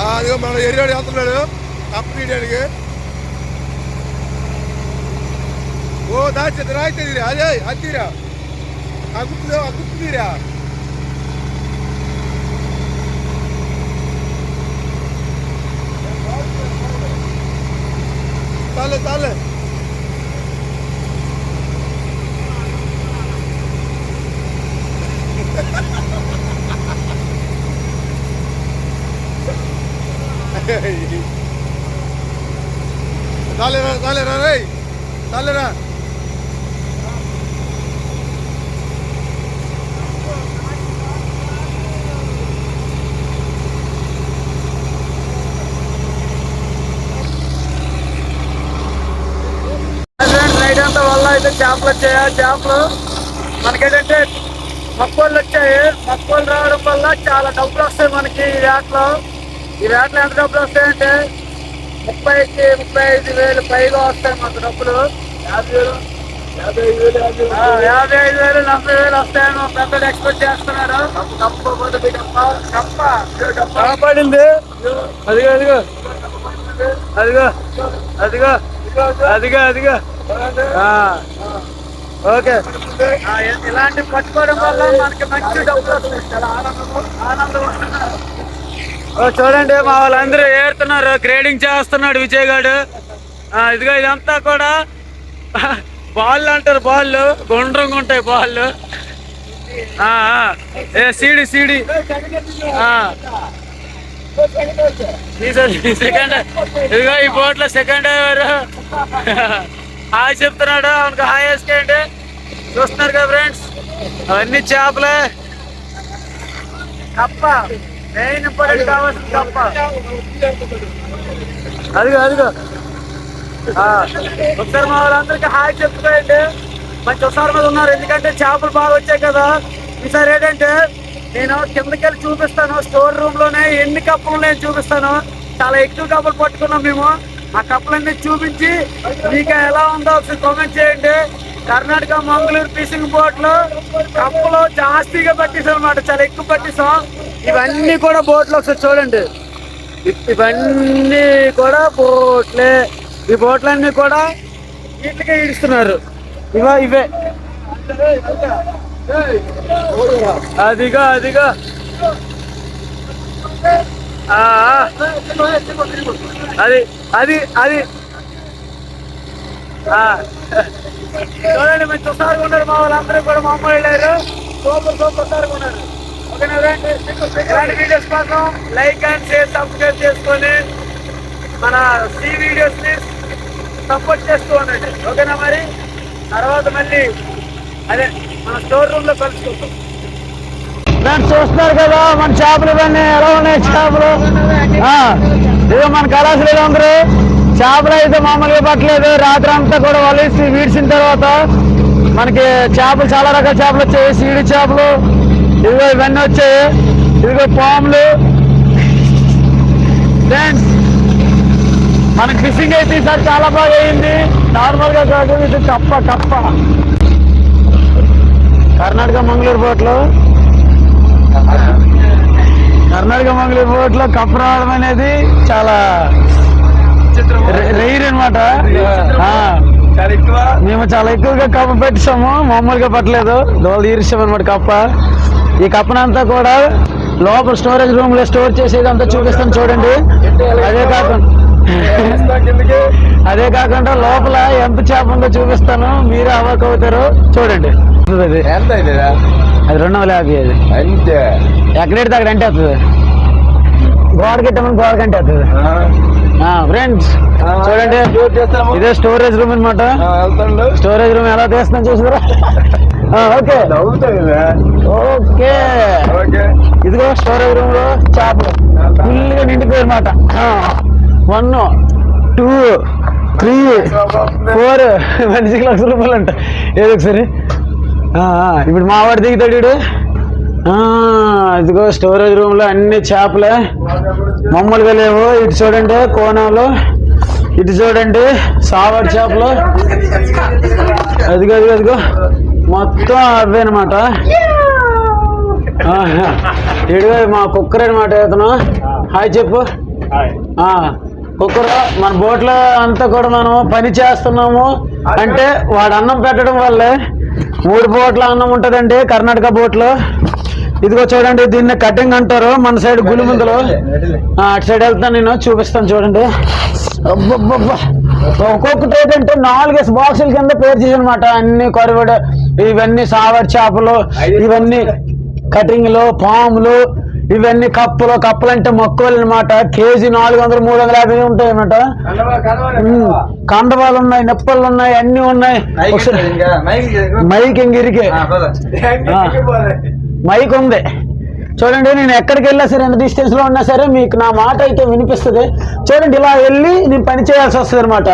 ఆ, అదిగో మన ఎరియాడు వెళ్తున్నాడు అప్పనీడానికి ఓ దాచి రాయితీరా అదే అద్దీరా ఆ గుర్తు ఆ గుర్తు తీరా చాలే చాలే చాలేరా చాలేరా రే చాలేరా రైడ్ అంతా వల్ల అయితే చేపలు వచ్చాయా? చేపలు మనకేంటంటే మక్కువలు వచ్చాయి. మక్కువలు రావడం వల్ల చాలా డబ్బులు వస్తాయి మనకి ఈ వేటలో ఈ వేటలో ఎంత డబ్బులు వస్తాయంటే? ముప్పైకి ముప్పై ఐదు వేలు పైగా వస్తాయి మాకు డబ్బులు. యాభై వేలు. యాభై ఐదు వేలు నలభై వేలు వస్తాయని పెద్దలు ఎక్స్పెక్ట్ చేస్తున్నారు కాపాడింది అదిగో అదిగో. అదిగో అదిగో. అదిగో అదిగో. ఆ, ఓకే. ఇలాంటి పట్టుకోవడం వల్ల మనకి మంచి డబ్బులు వస్తాయి. చాలా ఆనందం ఆనందం చూడండి మా వాళ్ళందరూ ఏరుతున్నారు. గ్రేడింగ్ చేస్తున్నాడు విజయ్ గారు ఆ, ఇదిగో ఇదంతా కూడా బాల్ అంటారు బాళ్ళు. గుండ్రంగా ఉంటాయి బాళ్ళు. ఆ, ఆ. ఏ సీడి సీడి. ఆ. సెకండ్. ఇదిగో ఈ బోట్లో సెకండ్ డ్రైవర్ హాయ్ చెప్తున్నాడు. అవును హాయ్ వేసుకోండి. చూస్తున్నారు కదా ఫ్రెండ్స్? అవన్నీ చేపలే. కప్ప మెయిన్ ఇంపార్టెంట్ కావాల్సిన కప్ప అదిగో అదిగో. ఒకసారి మా వాళ్ళందరికీ హాయ్ చెప్పుకోండి మంచి ఒకసారి మీద ఉన్నారు. ఎందుకంటే చేపలు బాగా వచ్చాయి కదా. ఈసారి ఏంటంటే నేను కిందకి వెళ్ళి చూపిస్తాను. స్టోర్ రూమ్లోనే ఎన్ని కప్పులు నేను చూపిస్తాను. చాలా ఎక్కువ కప్పులు పట్టుకున్నాం మేము. ఆ కప్పులన్నీ చూపించి మీకు ఎలా ఉందో ఒకసారి కామెంట్ చేయండి. కర్ణాటక మంగళూరు ఫిషింగ్ బోట్లో కప్పులు జాస్తిగా పట్టేసాం అనమాట చాలా ఎక్కువ పట్టేసాం ఇవన్నీ కూడా బోట్లు ఒకసారి చూడండి. ఇవన్నీ కూడా బోట్లే. ఈ బోట్లన్నీ కూడా వీటికే ఈడుస్తున్నారు ఇవా ఇవే. అదిగా అదిగా. అది అది అది. చూడండి మంచి ఒకసారి ఉన్నారు మా వాళ్ళందరూ కూడా మా అమ్మ వెళ్ళారు సూపర్ సూపర్ సార్ ఉన్నారు? ఇలాంటి వీడియోస్ కోసం లైక్ అండ్ షేర్ సబ్స్క్రైబ్ చేసుకొని మన సి వీడియోస్ని సపోర్ట్ చేస్తూ ఉండండి. ఓకేనా మరి? తర్వాత మళ్ళీ అదే మన స్టోర్ రూమ్లో కలుసుకుంటాం ఫ్రెండ్స్ చూస్తున్నారు కదా మన చేపలు ఇవన్నీ ఎలా ఉన్నాయి చేపలు? ఇదిగో మన అందరూ. చేపలు అయితే మామూలుగా పట్టలేదు. రాత్రి అంతా కూడా వలేసి వీడిసిన తర్వాత మనకి చేపలు చాలా రకాల చేపలు వచ్చాయి. సీడి చేపలు ఇదిగో ఇవన్నీ వచ్చాయి. ఇదిగో పాములు. ఫ్రెండ్స్ మనకి ఫిషింగ్ అయితే ఈసారి చాలా బాగా అయింది. నార్మల్గా కాదు ఇది కప్ప కప్ప. కర్ణాటక మంగళూరు బోట్లో కర్ణాటక మంగళూరు బోట్లో కప్ప రావడం అనేది చాలా రైర్ అనమాట మేము చాలా ఎక్కువగా కప్ప పెట్టాము. మామూలుగా పట్టలేదు. దోలు తీర్చాం అనమాట కప్ప. ఈ కప్పనంతా కూడా లోపల స్టోరేజ్ రూమ్లో స్టోర్ చేసేదంతా చూపిస్తాను చూడండి. అదే కాకుండా అదే కాకుండా లోపల ఎంత చేప ఉందో చూపిస్తాను. మీరే అవాక్ అవుతారు. చూడండి. అది రెండు వందల యాభై అది. అంతే. ఎక్కడెడితే అక్కడ అంటే వస్తుంది. గోడ కట్టమని గోడ కంటే వస్తుంది. ఫ్రెండ్స్ చూడండి. ఇదే స్టోరేజ్ రూమ్ అనమాట స్టోరేజ్ రూమ్ ఎలా తీస్తున్నాం చూసారా? ఓకే. ఓకే. ఓకే. ఇదిగో స్టోరేజ్ రూమ్లో చేపలు. ఫుల్గా నిండిపోయి అనమాట వన్ టూ త్రీ ఫోర్ మనిషికి లక్ష రూపాయలు అంట ఏదో ఒకసారి? ఇప్పుడు మా వాడు దిగుతాడు ఇదిగో స్టోరేజ్ రూమ్లో అన్ని చేపలే. మామూలుగా లేవు. ఇటు చూడండి కోణంలో. ఇటు చూడండి సావర్ చేపలు. అదిగో అదిగో అదిగో. మొత్తం అవే అనమాట ఇడిగో మా కుక్కర్ అనమాట ఇతను. హాయ్ చెప్పు. కుక్కరు మన బోట్లో అంతా కూడా మనం పని చేస్తున్నాము. అంటే వాడు అన్నం పెట్టడం వల్లే మూడు బోట్ల అన్నం ఉంటుందండి కర్ణాటక బోట్లో. ఇదిగో చూడండి దీన్ని కటింగ్ అంటారు. మన సైడ్ గులిముందులు అటు సైడ్ వెళ్తాను నేను చూపిస్తాను చూడండి. ఒక్కొక్కటి ఏంటంటే నాలుగేసి బాక్సుల కింద పేరు చేసనమాట అన్ని కొరవడ ఇవన్నీ సావర్ చేపలు ఇవన్నీ కటింగ్లు పాములు ఇవన్నీ కప్పులు కప్పులు అంటే మొక్కలు అనమాట కేజీ నాలుగు వందలు మూడు వందల యాభై ఉంటాయి అన్నమాట. ఉమ్, కండవాలు ఉన్నాయి నెప్పలు ఉన్నాయి అన్ని ఉన్నాయి. ఒకసారి మైక్ ఇంగిరికే మైక్ ఉంది. చూడండి నేను ఎక్కడికి వెళ్ళా సరే ఎంత డిస్టెన్స్లో ఉన్నా సరే మీకు నా మాట అయితే వినిపిస్తుంది. చూడండి ఇలా వెళ్ళి నేను పని చేయాల్సి వస్తుంది అనమాట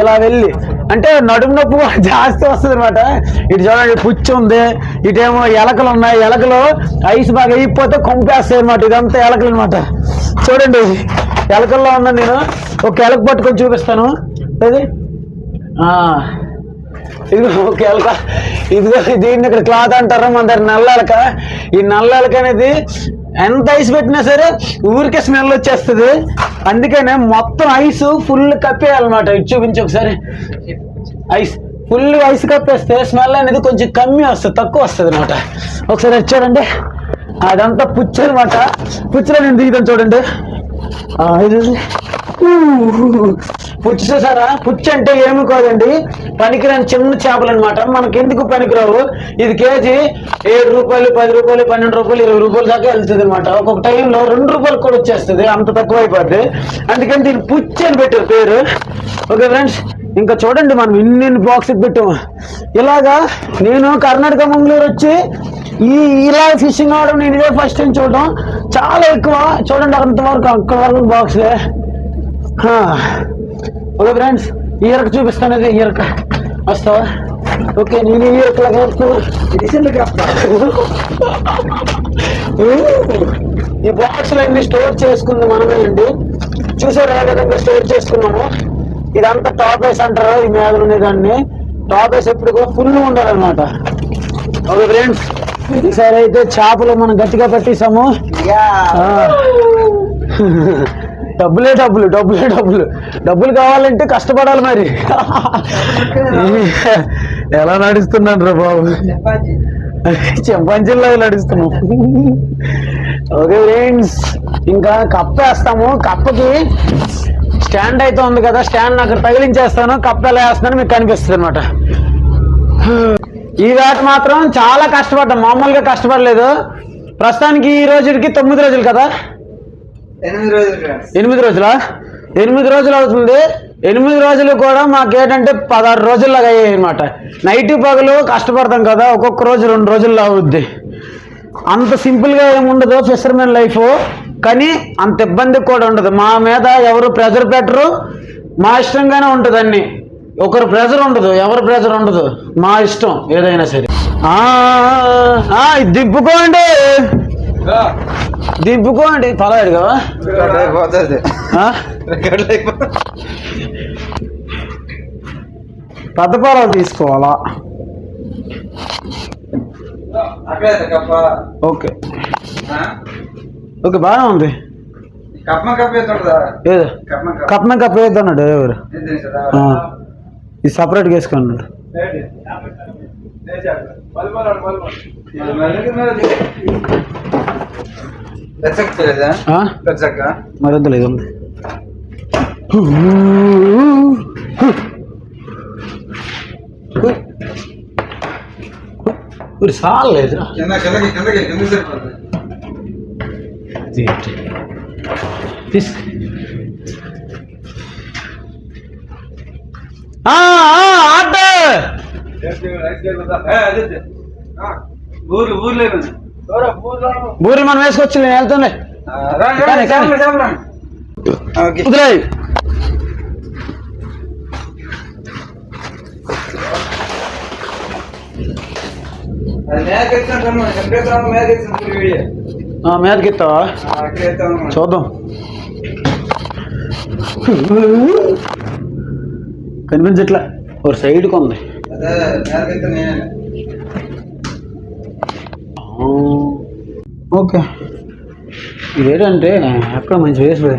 ఇలా వెళ్ళి. అంటే నడుము నొప్పి జాస్తి వస్తుంది అనమాట ఇటు చూడండి పుచ్చి ఉంది. ఇటేమో ఎలకలు ఉన్నాయి. ఎలకలు ఐస్ బాగా అయిపోతే కొంపేస్తాయి అనమాట ఇదంతా ఎలకలు అనమాట చూడండి ఎలకల్లో ఉన్నా నేను. ఒక ఎలక పట్టుకొని చూపిస్తాను. అది ఆ. ఇదిగో ఒక ఇదిగో దీన్ని ఇక్కడ క్లాత్ అంటారు మన దగ్గర నల్లలక. ఈ నల్లలక అనేది ఎంత ఐస్ పెట్టినా సరే ఊరికే స్మెల్ వచ్చేస్తుంది. అందుకనే మొత్తం ఐస్ ఫుల్ కప్పేయాలన్నమాట. ఇది చూపించి ఒకసారి. ఐస్ ఫుల్ ఐస్ కప్పేస్తే స్మెల్ అనేది కొంచెం కమ్మి వస్తుంది తక్కువ వస్తుంది అనమాట ఒకసారి అది చూడండి. అదంతా పుచ్చు అనమాట పుచ్చులో నేను దిగుతాను చూడండి. ఇది పుచ్చు చూసారా? పుచ్చు అంటే ఏమి కాదండి. పనికిరాని చిన్న చేపలు అనమాట మనకి ఎందుకు పనికిరావు? ఇది కేజీ ఏడు రూపాయలు పది రూపాయలు పన్నెండు రూపాయలు ఇరవై రూపాయలు దాకా వెళ్తుంది అనమాట ఒక్కొక్క టైంలో రెండు రూపాయలు కూడా వచ్చేస్తుంది. అంత తక్కువ అయిపోద్ది. అందుకని దీన్ని పుచ్చు అని పెట్టారు పేరు. ఓకే ఫ్రెండ్స్ ఇంకా చూడండి మనం ఇన్ని బాక్స్ పెట్టాము. ఇలాగా నేను కర్ణాటక మంగళూరు వచ్చి ఈ ఇలా ఫిషింగ్ అవడం నేను ఇదే ఫస్ట్ టైం చూడడం. చాలా ఎక్కువ. చూడండి అంతవరకు అక్కడ వరకు బాక్స్లే ఓకే ఫ్రెండ్స్ ఈ ఇరక చూపిస్తాను ఈ వస్తావా? ఓకే నేను ఈ ఇరకలాగా ఈ బాక్స్ అన్ని స్టోర్ చేసుకుంది మనమే అండి. చూసారు ఏ విధంగా స్టోర్ చేసుకున్నాము? ఇదంతా టాప్ వేస్ అంటారు? ఈ మీద ఉండేదాన్ని టాప్ వేస్ ఎప్పుడు కూడా ఫుల్ ఉండాలన్నమాట. ఓకే ఫ్రెండ్స్ ఈసారి అయితే చేపలు మనం గట్టిగా పెట్టేసాము. డబ్బులే డబ్బులు డబ్బులే డబ్బులు. డబ్బులు కావాలంటే కష్టపడాలి మరి. ఎలా నడుస్తున్నాను రా బాబు? చెంపంచెల్లాగా నడుస్తున్నాం. ఓకే ఫ్రెండ్స్ ఇంకా కప్ప వేస్తాము. కప్పకి స్టాండ్ అయితే ఉంది కదా స్టాండ్ అక్కడ తగిలించేస్తాను. కప్ప ఎలా వేస్తాను మీకు కనిపిస్తుంది అనమాట ఈ వేట మాత్రం చాలా కష్టపడ్డాం. మామూలుగా కష్టపడలేదు. ప్రస్తుతానికి ఈ రోజుకి తొమ్మిది రోజులు కదా? ఎనిమిది రోజులు ఎనిమిది రోజులా? ఎనిమిది రోజులు అవుతుంది. ఎనిమిది రోజులు కూడా మాకేంటంటే పదహారు రోజుల్లాగా అయ్యాయి అనమాట నైట్ పగలు కష్టపడతాం కదా ఒక్కొక్క రోజు రెండు రోజుల్లో అవుద్ది. అంత సింపుల్గా ఏముండదు ఫిషర్మెన్ లైఫ్. కానీ అంత ఇబ్బంది కూడా ఉండదు. మా మీద ఎవరు ప్రెజర్ పెట్టరు. మా ఇష్టంగానే ఉంటుంది అన్నీ. ఒకరు ప్రెజర్ ఉండదు ఎవరు ప్రెజర్ ఉండదు. మా ఇష్టం ఏదైనా సరే. దింపుకోండి. దింపుకోండి పలాడు కదా? అయిపోతుంది. పెద్ద పొలాలు తీసుకోవాలా? ఓకే? ఓకే బాగానే ఉంది. కప్ప కప్ప వేద్దన్నాడు ఎవరు. ఇది సపరేట్గా వేసుకున్నాడు వెచ్చక్కలేదా ఆ? వెచ్చక్క మరి వద్దులే ఇది ఉంది ఊరి సాలేదు కింద కిందకి కిందకి కిందకి సరిపోతుంది తీసు ఆర్డర్ ఊర్లు ఊర్లేదు బూరి మనం వేసుకొచ్చి నేను వెళ్తాను కానీ, కానీ. ఓకే. కుదిరాయి అది మేక ఎత్తుకుంటాను కనిపిస్తాను మేక ఎత్తుకుంటాను వీడియో. మీదకి ఇస్తావా అక్కడ ఎత్తాను చూద్దాం. కనిపించట్లే. ఒక సైడ్కి ఉంది అదే మేక ఎత్తాను నేనే ఓకే. ఇదేంటంటే ఎక్కడ మంచి వేసి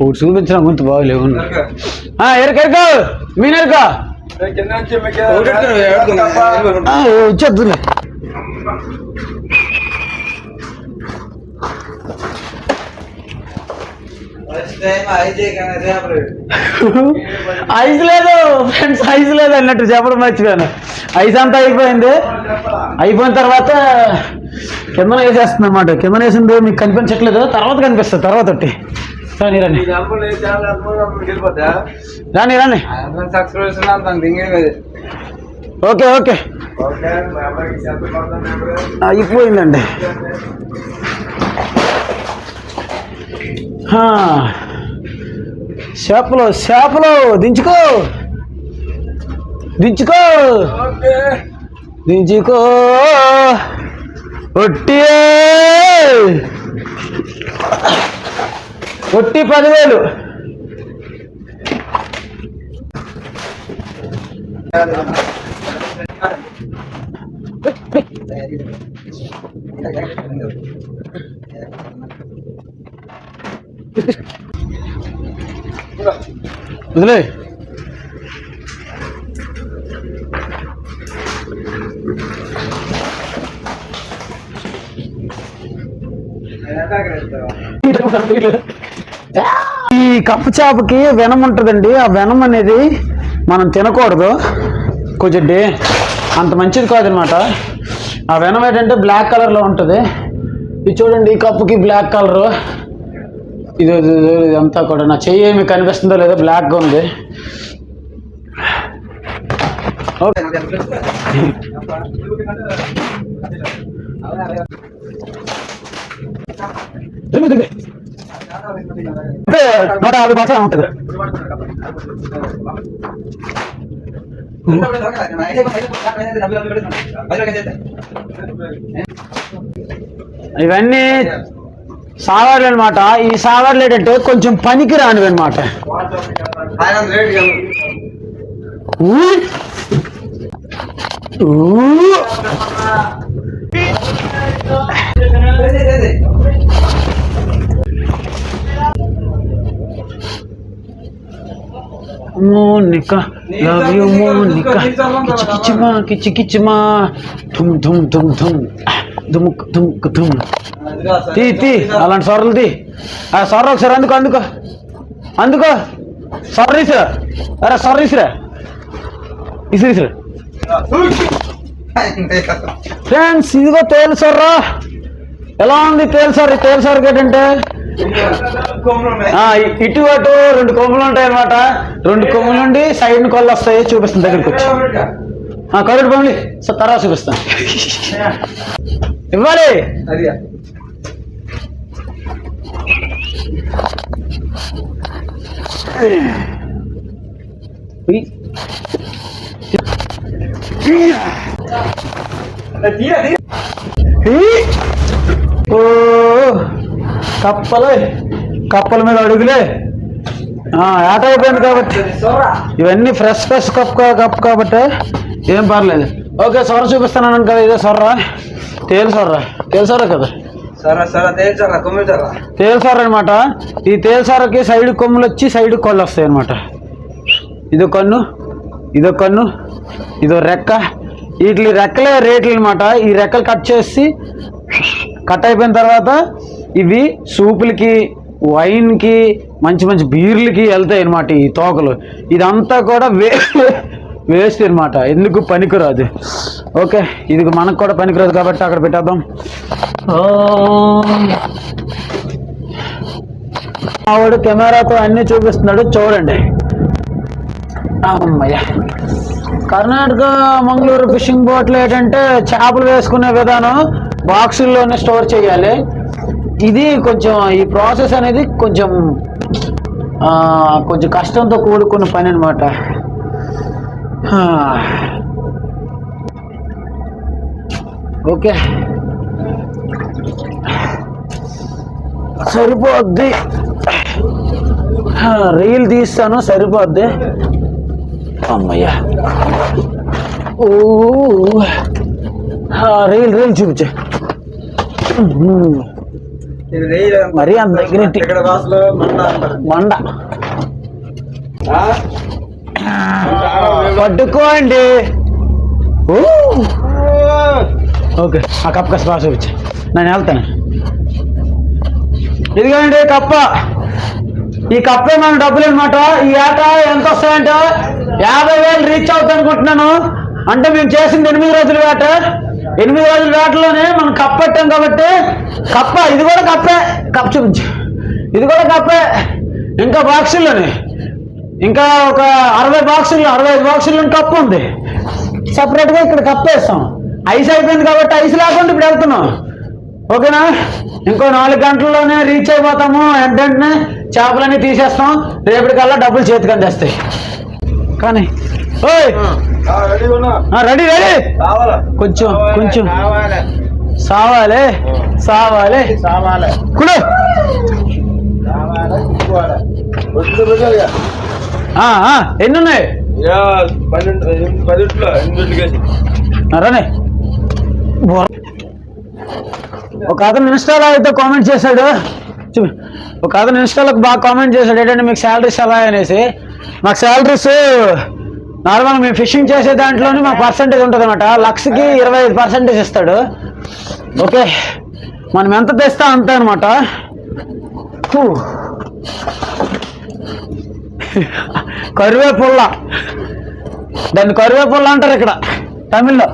ఒకటి చూపించిన గుంతు బాగలేవు ఎరకెరక మీనెరక వచ్చేద్దులే ఐస్ లేదు ఫ్రెండ్స్ ఐస్ లేదు అన్నట్టు చెప్పడం మర్చిపోయాను. ఐస్ అంతా అయిపోయింది అయిపోయిన తర్వాత కింద వేసేస్తుంది అనమాట కింద వేసింది మీకు కనిపించట్లేదు తర్వాత కనిపిస్తుంది తర్వాత ఒకటి రాని రాని. రాని రాని. Okay okay. అయిపోయిందండి. చేపలు చేపలు దించుకో. దించుకో. దించుకో. ఒట్టి. ఒట్టి పదివేలు. వదిలే. ఈ కప్పు చేపకి వెనం ఉంటుందండి. ఆ వెనం అనేది మనం తినకూడదు. కొంచెం డే అంత మంచిది కాదనమాట. ఆ వెనం ఏంటంటే బ్లాక్ కలర్లో ఉంటుంది. ఇది చూడండి ఈ కప్పుకి బ్లాక్ కలరు. ఇది ఇదంతా కూడా నా చెయ్యి ఏమి కనిపిస్తుందో లేదో బ్లాక్గా ఉంది. ఓకే నూట యాభై పర్సెంట్ ఉంటుంది ఇవన్నీ సావర్లు అనమాట ఈ సావర్లు ఏంటంటే కొంచెం పనికి రానివి అనమాట మోనిక లవ్ యు మోనిక. కిచి కిచిమా కిచి కిచిమా ధుమ్ ధుమ్ ధుమ్ ధుమ్. ధుముక్ ధుముక్ ధుమ్ తీ తీ అలాంటి సొరలు తీ. ఆ సొర ఒకసారి అందుకో అందుకో. అందుకో. సొర ఇసిరా అరే సొర ఇసిరా ఇసిరి ఇసిరా ఫ్రెండ్స్ ఇదిగో తేలు సొర్రా ఎలా ఉంది తేలు సొర్ర ఈ తేలు ఏంటంటే ఇటు అటు రెండు కొమ్ములు ఉంటాయి అనమాట రెండు కొమ్ములు నుండి సైడ్ కొల్లు వస్తాయి. చూపిస్తాను దగ్గరికి వచ్చి. ఆ, కరెక్ట్ పండి సో తర్వాత చూపిస్తాను. ఇవ్వాలి. ఉయ్. ఈ. ఓ కప్పలే కప్పల మీద అడుగులే. ఆట అయిపోయింది కాబట్టి. ఇవన్నీ ఫ్రెష్ ఫ్రెష్ కప్ కప్ కాబట్టి ఏం పర్లేదు. ఓకే సొర చూపిస్తున్నాను కదా ఇదే సొర్ర తేలు సొర్ర తేలు సొర్ర కదా? తేలు సొర్ర అనమాట ఈ తేలు సొర్రకి సైడ్ కొమ్ములు వచ్చి సైడ్ కొళ్ళు వస్తాయి అనమాట ఇదో కన్ను ఇదో కన్ను ఇదో రెక్క. వీటి రెక్కలే రేట్లు అనమాట ఈ రెక్కలు కట్ చేసి కట్ అయిపోయిన తర్వాత ఇవి సూపులకి వైన్కి మంచి మంచి బీర్లకి వెళ్తాయి అనమాట ఈ తోకలు. ఇదంతా కూడా వే వేస్ట్ అనమాట ఎందుకు పనికిరాదు. ఓకే ఇది మనకు కూడా పనికిరాదు కాబట్టి అక్కడ పెట్టేద్దాం. ఆవిడ కెమెరాతో అన్నీ చూపిస్తున్నాడు చూడండి. అమ్మయ్య. కర్ణాటక మంగళూరు ఫిషింగ్ బోట్లు ఏంటంటే చేపలు వేసుకునే విధానం బాక్సుల్లోనే స్టోర్ చేయాలి. ఇది కొంచెం ఈ ప్రాసెస్ అనేది కొంచెం కొంచెం కష్టంతో కూడుకున్న పని అనమాట ఓకే. సరిపోద్ది. రీల్ తీస్తాను సరిపోద్ది. అమ్మయ్యా. ఓ రీల్ రీల్ చూపించే. మరీ అంత దగ్గర మండ? పట్టుకోండి. ఓకే ఆ కప్ కసి బాగా చూపించు. నేను వెళ్తాను. ఇదిగోండి కప్ప. ఈ కప్పే మన డబ్బులు అనమాట ఈ ఏట ఎంత వస్తాయంటే? యాభై వేలు రీచ్ అవుతుంది అనుకుంటున్నాను అంటే మేము చేసింది ఎనిమిది రోజుల వేట. ఎనిమిది రోజుల వేటలోనే మనం కప్పెట్టాం కాబట్టి కప్ప ఇది కూడా కప్పే. కప్ప చూపించు. ఇది కూడా కప్పే. ఇంకా బాక్సుల్లోనే. ఇంకా ఒక అరవై బాక్సులు అరవై ఐదు బాక్సులు కప్పు ఉంది. సపరేట్గా ఇక్కడ కప్పేస్తాం. ఐస్ అయిపోయింది కాబట్టి ఐస్ లేకుండా ఇప్పుడు వెళ్తున్నాం. ఓకేనా? ఇంకో నాలుగు గంటల్లోనే రీచ్ అయిపోతాము. వెంటనే చేపలన్నీ తీసేస్తాం. రేపటికల్లా డబ్బులు చేతికి అందేస్తాయి. కానీ రెడీ రెడీ రెడీ! కావాలా? కొంచెం కొంచెం. కావాలి. సావాలే సావాలే. కావాలి? కుడు ఎన్ని ఉన్నాయి రనే. ఒక అతను ఇన్స్టాలో అయితే కామెంట్ చేశాడు. ఒక అతను ఇన్స్టాలో బాగా కామెంట్ చేశాడు. ఏంటంటే మీకు శాలరీస్ ఎలా అనేసి. మాకు శాలరీస్ నార్మల్ మేము ఫిషింగ్ చేసే దాంట్లోనే మాకు పర్సంటేజ్ ఉంటుంది అనమాట లక్షకి ఇరవై ఐదు పర్సెంటేజ్ ఇస్తాడు. ఓకే. మనం ఎంత తెస్తా అంతే అనమాట కరివే పుల్ల దాన్ని కరివే పుల్ల అంటారు ఇక్కడ తమిళ్ళో.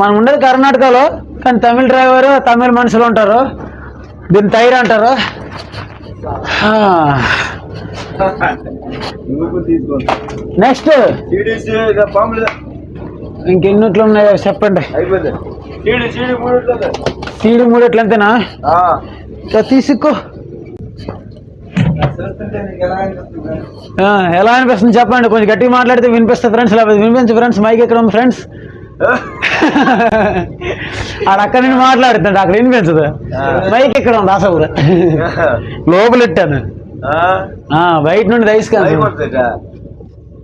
మనం ఉండేది కర్ణాటకలో కానీ తమిళ డ్రైవర్ తమిళ మనుషులు ఉంటారు. దీన్ని తైర్ అంటారు. నెక్స్ట్. ఇంకెన్నిట్లు ఉన్నాయో చెప్పండి. సీడీ సీడీ మూడు సీడి మూడెట్లు అంతేనా తీసుకో. ఎలా అనిపిస్తుంది చెప్పండి. కొంచెం గట్టిగా మాట్లాడితే వినిపిస్తుంది ఫ్రెండ్స్ లేకపోతే వినిపించు ఫ్రెండ్స్ మైక్ ఎక్కడ ఉంది ఫ్రెండ్స్ ఆడ అక్కడ నుండి మాట్లాడుతుంట అక్కడ వినిపించదు. మైక్ ఎక్కడ ఉంది? అసలు లోపల ఇట్టాను ఆ, బయట నుండి తీసుకెళ్తాను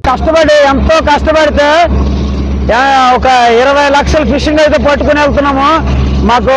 కష్టపడి ఎంతో కష్టపడితే ఒక ఇరవై లక్షల ఫిషింగ్ అయితే పట్టుకుని వెళ్తున్నాము. మాకు